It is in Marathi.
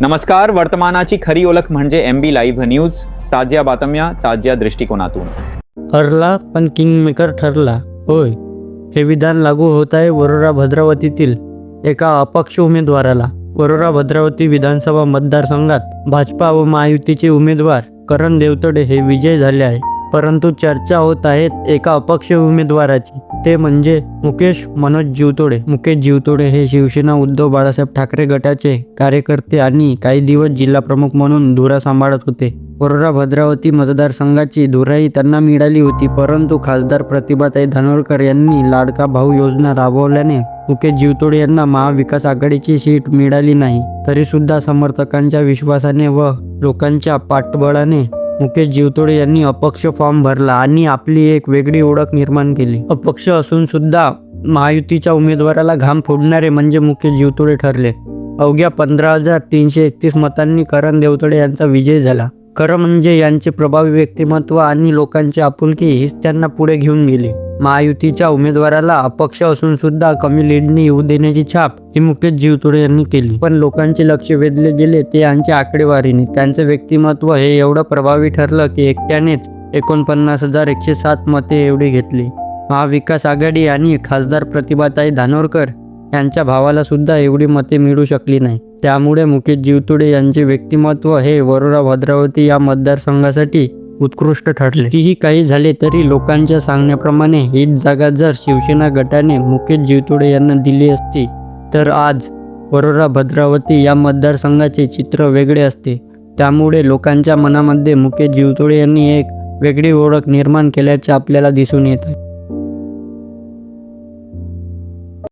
नमस्कार वर्तमानाची खरी ओळख म्हणजे एम बी लाईव्ह न्यूज ताज्या बातम्या ताज्या दृष्टिकोनातून. हरला पण किंगमेकर ठरला. होय हे विधान लागू होत आहे वरोरा भद्रावतीतील एका अपक्ष उमेदवाराला. वरोरा भद्रावती विधानसभा मतदारसंघात भाजपा व महायुतीचे उमेदवार करण देवतडे हे विजय झाले आहे. परंतु चर्चा होत आहेत एका अपक्ष उमेदवाराची. ते म्हणजे मुकेश मनोज जीवतोडे. मुकेश जीवतोडे हे शिवसेना उद्धव बाळासाहेब ठाकरे गटाचे कार्यकर्ते आणि काही दिवस जिल्हा प्रमुख म्हणून धुरा सांभाळत होते. कोरोरा भद्रावती मतदारसंघाची धुराई त्यांना मिळाली होती परंतु खासदार प्रतिभाताई धानोरकर यांनी लाडका भाऊ योजना राबवल्याने मुकेश जीवतोडे यांना महाविकास आघाडीची सीट मिळाली नाही. तरीसुद्धा समर्थकांच्या विश्वासाने व लोकांच्या पाठबळाने मुकेश जीवतोडे यांनी अपक्ष फॉर्म भरला आणि आपली एक वेगळी ओळख निर्माण केली. अपक्ष असून सुद्धा महायुतीच्या उमेदवाराला घाम फोडणारे म्हणजे मुकेश जीवतोडे ठरले. अवघ्या पंधरा हजार तीनशे एकतीस मतांनी करण देवतोडे यांचा विजय झाला. खरं म्हणजे यांचे प्रभावी व्यक्तिमत्व आणि लोकांची आपुलकी हीच त्यांना पुढे घेऊन गेली. महायुतीच्या उमेदवाराला अपक्ष असून सुद्धा कमी लीडने येऊ देण्याची छाप ही मुकेश जीवतोडे यांनी केली. पण लोकांचे लक्ष वेधले गेले ते यांच्या आकडेवारीने. त्यांचे व्यक्तिमत्व हे एवढं प्रभावी ठरलं की एकट्यानेच एकोणपन्नास हजार एकशे सात मते एवढी घेतली. महाविकास आघाडी आणि खासदार प्रतिभाताई धानोरकर यांच्या भावाला सुद्धा एवढी मते मिळू शकली नाही. त्यामुळे मुकेश जीवतुडे यांचे व्यक्तिमत्व हे वरोरा भद्रावती या मतदारसंघासाठी उत्कृष्ट ठरले. तीही काही झाले तरी लोकांच्या सांगण्याप्रमाणे हीच जागा जर शिवसेना गटाने मुकेश जीवतुडे यांना दिली असती तर आज वरोरा भद्रावती या मतदारसंघाचे चित्र वेगळे असते. त्यामुळे लोकांच्या मनामध्ये मुकेश जीवतोडे यांनी एक वेगळी ओळख निर्माण केल्याचे आपल्याला दिसून येत आहे.